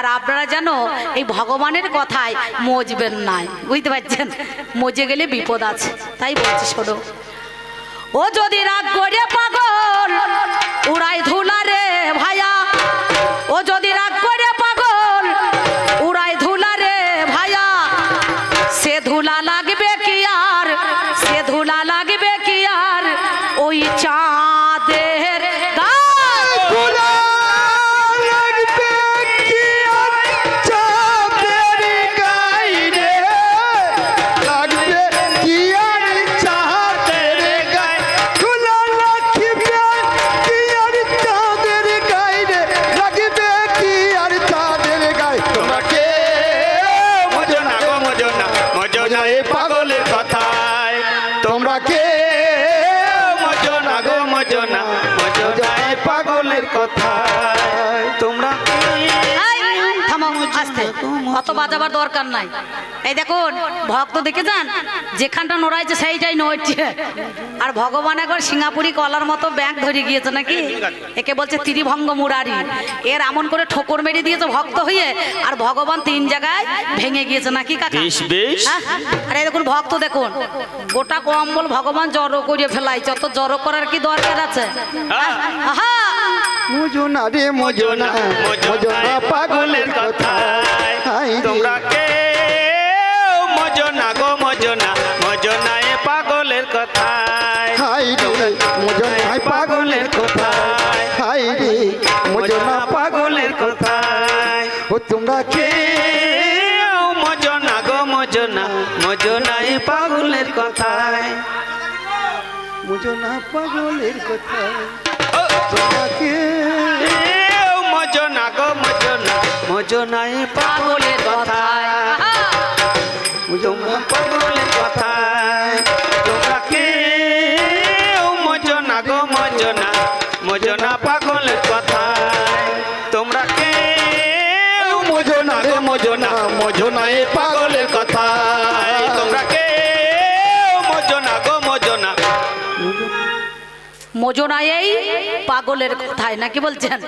আর আপনারা যেন এই ভগবানের কথায় মজবেন নাই বুঝতে পারছেন? মজে গেলে বিপদ আছে। তাই বলছি, শোনো। ও যদি রাগ করে পাগল উড়াই ধুলা পাগলের কথায়। তোমরা। অত বাজাবার দরকার নাই। এই দেখুন ভক্ত দেখে যান যেখানটা নড়াইছে সেইটাই নড়ছে। আর ভগবান একবার সিঙ্গাপুরি কলার মতো ব্যাগ ধরে গিয়েছে নাকি? একে বলছে ত্রিভঙ্গ মুরারি। এর এমন করে ঠোকর মেরে দিয়েছে ভক্ত হয়ে আর ভগবান তিন জায়গায় ভেঙে গিয়েছে নাকি কাকা। হ্যাঁ? আর এই দেখুন ভক্ত দেখুন। গোটা কম্বল ভগবান জড়ো করে ফেলাইছে অত জড়ো করার কি দরকার আছে? হ্যাঁ। মুজনা রে মুজনা মুজনা পাগলের কথা। তোমরা কে মজনা গো মজনা মজনা এ পাগলের কথায় হাই রে মুজনায় পাগলের কথা। হাই রে মুজনা পাগলের কথায় ও তোমরা কে মজনা গো মজনা মজনা এ পাগলের কথায় মুজনা পাগলের কথা। মজনা গো মজনা মজনা এ পাগলের কথায়। পাগলের কথায়। মোজনাই পাগলের কথায়, নাকি বলছেন?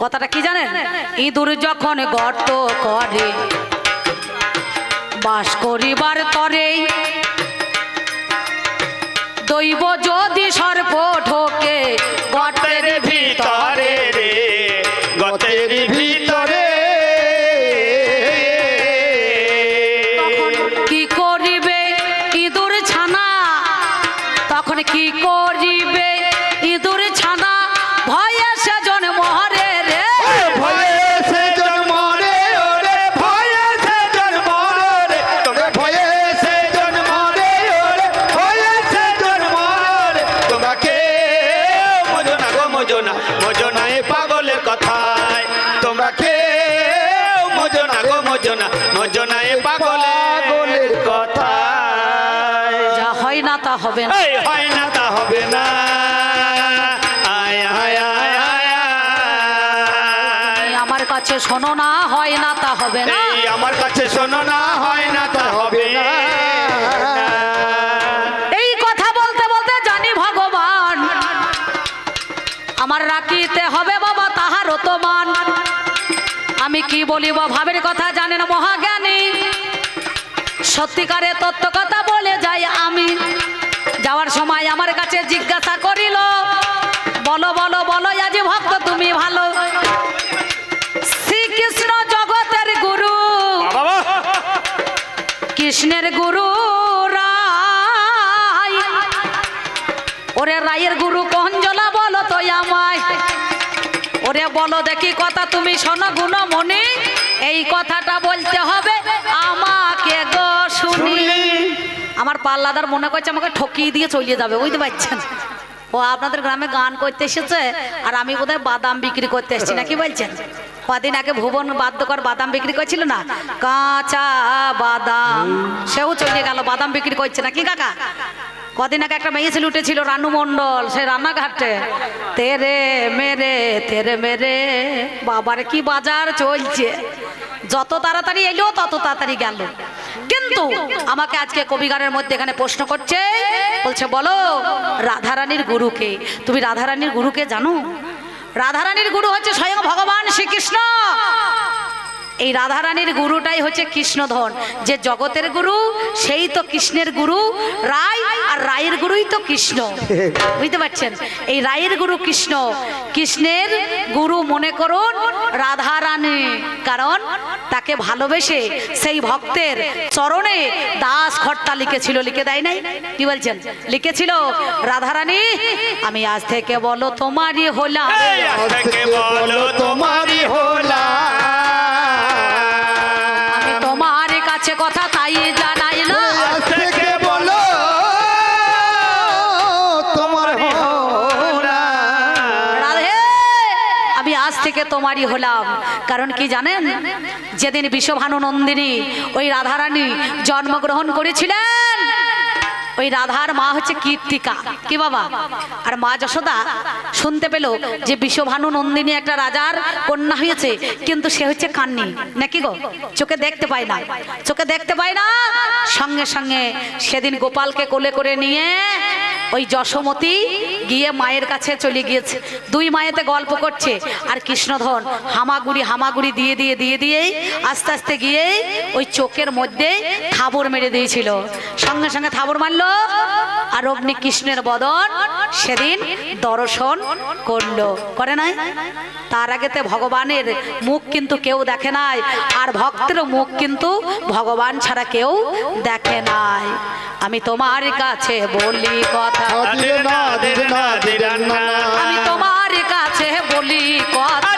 কথাটা কি জানেন? ইঁদুর যখন গর্ত করে, বাস করিবার তরে, দৈব যদি সর্প ঢোকে গর্তের ভিতরে রে গতের ভিতরে কি করিবে ইঁদুর ছানা? তখন কি করিবে হবে না হয় তা হবে না। আমার কাছে শোনো না হয় না তা হবে না। এই আমার কাছে শোনো না হয় না তা হবে না। এই কথা বলতে বলতে জানি ভগবান আমার রাখিতে হবে বাবা তাহার মান। আমি কি বলিব ভাবের কথা জানেন মহাজ্ঞানী? সত্যিকারে তত্ত্ব কথা বলে যাই আমি। যাওয়ার সময় আমার কাছে জিজ্ঞাসা করিল বলো বলো বলো আজি ভক্ত তুমি ভালো? শ্রীকৃষ্ণ জগতের গুরু। কৃষ্ণের গুরু রায়। ওরে রায়ের গুরু কঞ্জলা বলো তো আমায়। ওরে বলো দেখি কথা তুমি শোনো গুণমণি। এই কথাটা বলতে হবে পাল্লাদার মনে করছে আমাকে ঠকিয়ে দিয়ে চলিয়ে যাবে, বুঝতে পারছেন? ও আপনাদের গ্রামে গান করতে এসেছে, আর আমি বোধহয় বাদাম বিক্রি করতে এসেছি, নাকি বলছেন? কদিন আগে ভুবন বাদ্যকর বাদাম বিক্রি করছিল না? কাঁচা বাদাম। সেও চলে গেল, বাদাম বিক্রি করছে নাকি, কাকা? কদিন আগে একটা মেয়ে ছেলে উঠেছিল, রানু মণ্ডল সে রান্নাঘাটে। তেরে মেরে তেরে মেরে, বাবার কি বাজার চলছে? যত তাড়াতাড়ি এলো, তত তাড়াতাড়ি গেল। কিন্তু আমাকে আজকে কবিগানের মধ্যে এখানে প্রশ্ন করছে, বলছে, বলো, রাধারানীর গুরুকে। তুমি রাধারানীর গুরুকে জানো? রাধারানীর গুরু হচ্ছে স্বয়ং ভগবান শ্রীকৃষ্ণ। এই রাধারানীর গুরুটাই হচ্ছে কৃষ্ণধন। যে জগতের গুরু, সেই তো কৃষ্ণের গুরু রায় আর রায়ের গুরুই তো কৃষ্ণ। বুঝতে পারছেন? এই রায়ের গুরু কৃষ্ণ। কৃষ্ণের গুরু মনে করুন রাধারানী, কারণ তাকে ভালোবেসে সেই ভক্তের চরণে দাস খট্টা লিখেছিল। লিখে দেয় নাই? কি বলছেন? লিখেছিল, রাধারানী, আমি আজ থেকে বলো তোমারই বলো তোমারই হোলা। কাছে কথা তাই জানাই না বলো তোমার আমি আজ থেকে তোমারই হলাম। কারণ কি জানেন? যেদিন বিশ্বভানু নন্দিনী ওই রাধারানী জন্মগ্রহণ করেছিলেন ওই রাধার মা হচ্ছে কীর্তিকা। কি বাবা? আর মা যশোদা শুনতে পেল যে বিশ্বভানু নন্দিনী একটা রাজার কন্যা হয়েছে, কিন্তু সে হচ্ছে কান্নি। নাকি গো? চোখে দেখতে পায় না। চোখে দেখতে পায় না? সঙ্গে সঙ্গে সেদিন গোপালকে কোলে করে নিয়ে ওই যশোমতী গিয়ে মায়ের কাছে চলে গিয়েছে। দুই মায়েতে গল্প করছে, আর কৃষ্ণধন, হামাগুড়ি হামাগুড়ি দিয়ে দিয়ে দিয়ে, দিয়েই আস্তে আস্তে গিয়ে ওই চোখের মধ্যে থাবর মেরে দিয়েছিল। সঙ্গে সঙ্গে থাবর মারলো আর অগ্নি কৃষ্ণের বদন সেদিন দর্শন করল। করে নাই? তার আগেতে ভগবানের মুখ কিন্তু কেউ দেখে নাই, আর ভক্তের মুখ কিন্তু ভগবান ছাড়া কেউ দেখে নাই। আমি তোমার কাছে বলি কথা। আমি তোমার কাছে বলি কথা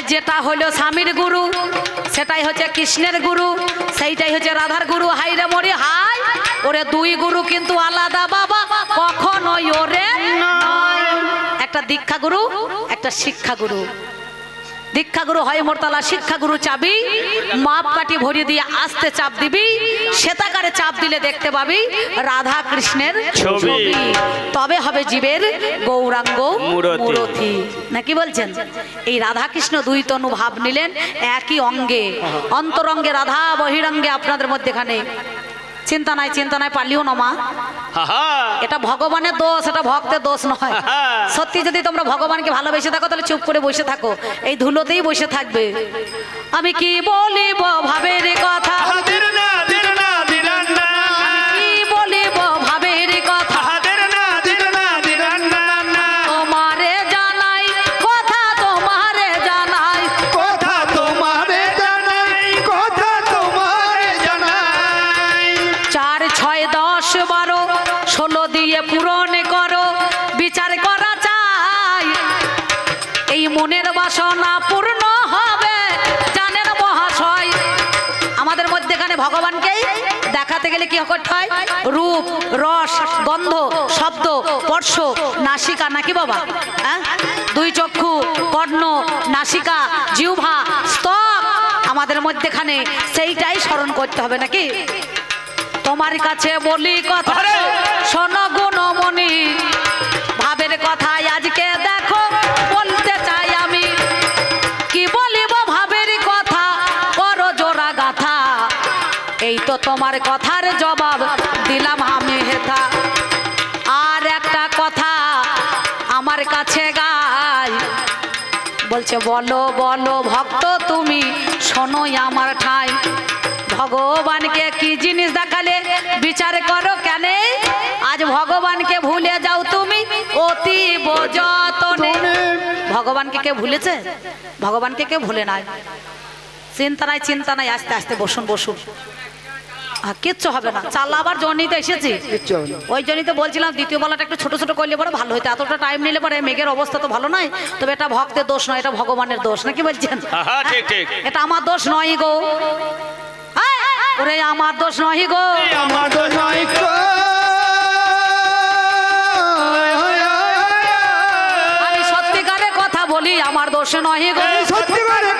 তাহলে যেটা হলো স্বামীর গুরু, সেটাই হচ্ছে কৃষ্ণের গুরু, সেইটাই হচ্ছে রাধার গুরু। হাই রে মরি হাই ওরে দুই গুরু কিন্তু আলাদা বাবা, কখনোই ওরে একটা দীক্ষা গুরু, একটা শিক্ষা গুরু। দীক্ষাগুরু হয় মোরতলা শিক্ষাগুরু চাবি মাপ কাটি ভরিয়ে দিয়ে আস্তে চাপ দিবি শ্বেতাকারে চাপ দিলে দেখতে পাবি রাধা কৃষ্ণের ছবি। তবে হবে জীবের গৌরাঙ্গ মূরতি। নাকি বলছেন? এই রাধা কৃষ্ণ দুই তনু ভাব নিলেন একই অঙ্গে। অন্তরঙ্গে রাধা বহিরঙ্গে আপনাদের মধ্যেখানে। চিন্তা নাই চিন্তা নাই পারলিও না মা। এটা ভগবানের দোষ এটা ভক্তের দোষ নয়। সত্যি যদি তোমরা ভগবানকে ভালোবেসে থাকো তাহলে চুপ করে বসে থাকো। এই ধুলোতেই বসে থাকবে। আমি কি বলিব ভাবের কথা? ভগবানকেই দেখাতে গেলে কি করতে হয়? রূপ রস গন্ধ শব্দ স্পর্শ নাসিকা নাকি বাবা? হ্যাঁ দুই চক্ষু কর্ণ নাসিকা জিহ্বা স্তব আমাদের মধ্যেখানে সেইটাই স্মরণ করতে হবে নাকি? তোমার কাছে বলি কথা! শোনো গুণমণি ভাবের কথাই আজকে তো তোমার কথার জবাব দিলাম আমি হেথা। আর একটা কথা আমার কাছে গাই বলছে, বলো বলো, ভক্ত তুমি, শোনোই আমার ঠাই। ভগবানকে কি জিনিস দেখালে বিচার করো কেন? আজ ভগবানকে ভুলে যাও তুমি অতি ভগবানকে কে ভুলেছে? ভগবানকে কে ভুলে নাই? চিন্তা নাই চিন্তা নাই, আস্তে আস্তে বসুন বসুন। কিচ্ছু হবে না। চাল আবার জন্যই তো এসেছি। কিচ্ছু না। ওই জন্যই তো বলছিলাম দ্বিতীয় বেলাটা একটু ছোট ছোট করলে পরে ভালো হতো এতটা টাইম নিলে পরে মেঘের অবস্থা তো ভালো নয় তবে এটা ভক্তের দোষ নয় এটা ভগবানের দোষ নাকি বলছেন? আহা, ঠিক, ঠিক। এটা আমার দোষ নয় গো। ওরে আমার দোষ নয় গো। আমার তো নয় গো। আমি সত্যিকারের কথা বলি আমার দোষ নয় গো। সত্যিকারের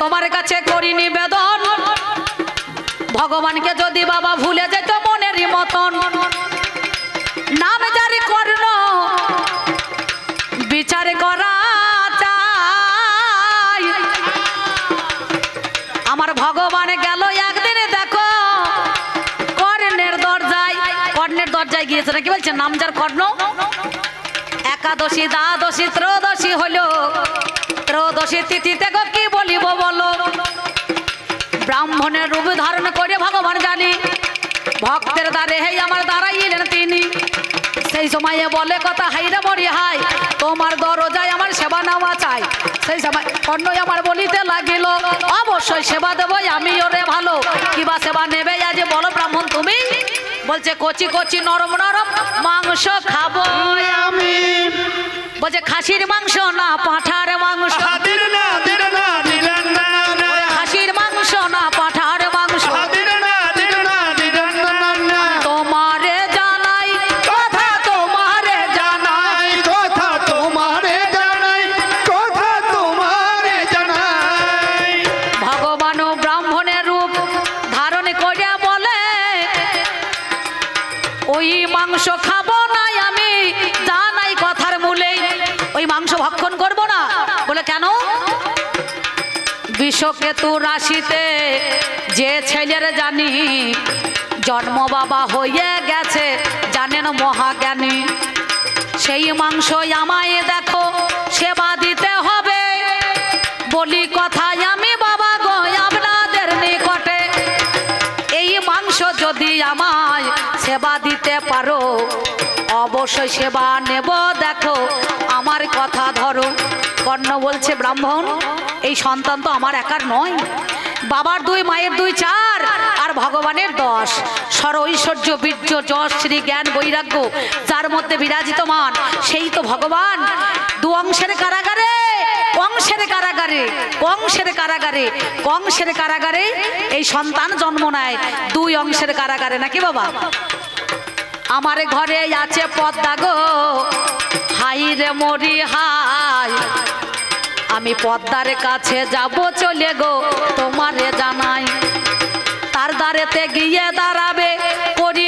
তোমার কাছে করি নিবেদন। ভগবানকে যদি বাবা ভুলে যেত মনেরই মতন। নাম জারি করল বিচার করা চাই। আমার ভগবান গেল একদিনে, দেখো, কর্ণের দরজায়। কর্ণের দরজায় গিয়েছে নাকি বলছে? নাম যার কর্ণ? একাদশী, দ্বাদশী, ত্রয়োদশী হলো। ত্রয়োদশী তিথিতে গো কি বলিব বলো? ব্রাহ্মণের রূপ ধারণ করে ভগবান জানি ভক্তের দ্বারে হেই আমার দাঁড়াইলেন তিনি। সেই সময়ে বলে কথা হাইরে মরি হাই তোমার দরজায় আমার সেবা নেওয়া চাই। সেই সময় কর্ণই আমার বলিতে লাগিল অবশ্যই সেবা দেবই আমি ওরে ভালো কিবা সেবা নেবে আজ বলো ব্রাহ্মণ তুমি? বলছে কচি কচি নরম নরম মাংস খাব। আমি বলছে খাসির মাংস না পাঁঠার মাংস খাব নাই আমি। জানাই কথার মূলে। ওই মাংস ভক্ষণ করব না। বলে, কেন? বিষকেতু রাশিতে যে ছেলের জানি জন্ম বাবা হয়ে গেছে, জানেন মহাজ্ঞানী, সেই মাংস আমায় দেখো, সেবা দিতে হবে। বলি কথায় আমায় সেবা দিতে পারো। অবশ্যই সেবা নেব, দেখো, আমার কথা ধরো। কর্ণ বলছে, ব্রাহ্মণ, এই সন্তান তো আমার একার নয়। বাবার দুই, মায়ের দুই, চার, আর ভগবানের দশ। সর ঐশ্বর্য, বীর্য, যশ, শ্রী জ্ঞান, বৈরাগ্য, যার মধ্যে বিরাজিতমান সেই তো ভগবান। দু অংশের কারাগারে কংসের কারাগারে কংসের কারাগারে কংসের কারাগারে এই সন্তান জন্ম নেয়। দুই অংশের কারাগারে, নাকি বাবা? আমার ঘরে আছে পদ্মা গো। হাই রে মরি হাই। আমি পদ্মার কাছে যাব চলে গো, তোমারে জানাই। তার দ্বারেতে গিয়ে দাঁড়াবে করি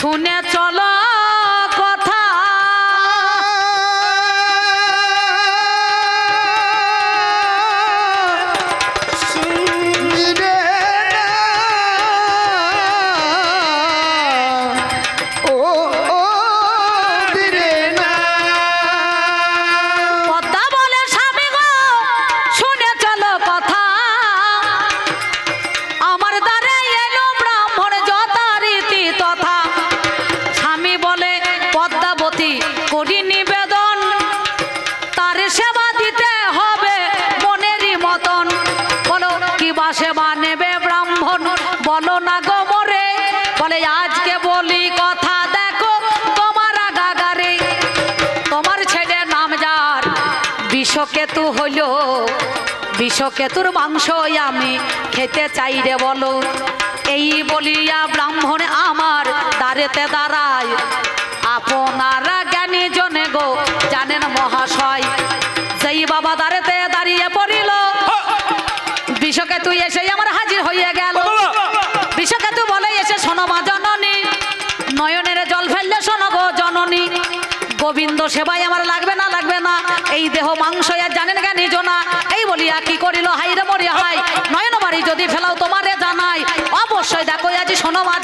শুনে বিষকেতুর মাংস আমি খেতে চাই রে বলো। এই বলিয়া ব্রাহ্মণ আমার দাঁড়েতে দাঁড়ায়। আপনারা জ্ঞানী জনে গো জানেন মহাশয় যেই বাবা দাঁড়েতে দাঁড়িয়ে পড়িল বিষকেতু এসে আমার হাজির হয়ে গেল। বিষকেতু বলে এসে শোনো মা জননী নয়নের জল ফেললে শোনো গো জননী। গোবিন্দ সেবাই আমার লাগবে না লাগবে না। এই দেহ মাংস আর জানেন কেন জনা বলিয়া কি করিল? হাইরে মরিয়া হাই নয়ন বাড়ি যদি ফেলাও তোমারে জানাই। অবশ্যই দেখো আজি শোনো মা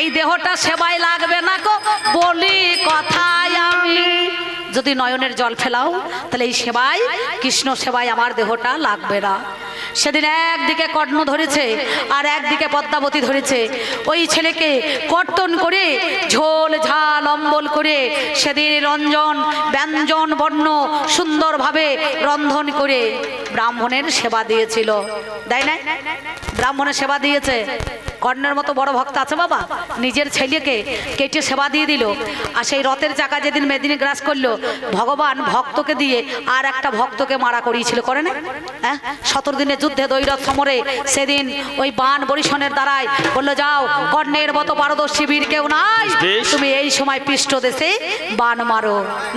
এই দেহটা সেবাই লাগবে না কো বলি কথায় আমি যদি নয়নের জল ফেলাও, তাহলে এই সেবায় কৃষ্ণ সেবায় আমার দেহটা লাগবে না। সেদিন একদিকে কর্ণ ধরেছে, আর একদিকে পদ্মাবতী ধরেছে। ওই ছেলেকে কর্তন করে, ঝোল, ঝাল, অম্বল করে সেদিন রঞ্জন, ব্যঞ্জন, বর্ণ সুন্দরভাবে রন্ধন করে ব্রাহ্মণের সেবা দিয়েছিল। তাই না ব্রাহ্মণের সেবা দিয়েছে? কর্ণের মতো বড় ভক্ত আছে বাবা। নিজের ছেলেকে কেটে সেবা দিয়ে দিল। আর সেই রথের চাকা যেদিন মেদিনী গ্রাস করল ভগবান ভক্তকে দিয়ে আর একটা ভক্তকে মারা করিয়েছিল করে না হ্যাঁ? সতেরো দিনের যুদ্ধে দৈরথ সমরে সেদিন ওই বান বরিশনের দ্বারায় বলল যাও কর্ণের মতো পারদর্শী বীর কেউ নাই। তুমি এই সময় পৃষ্ঠ দেশে বান মারো।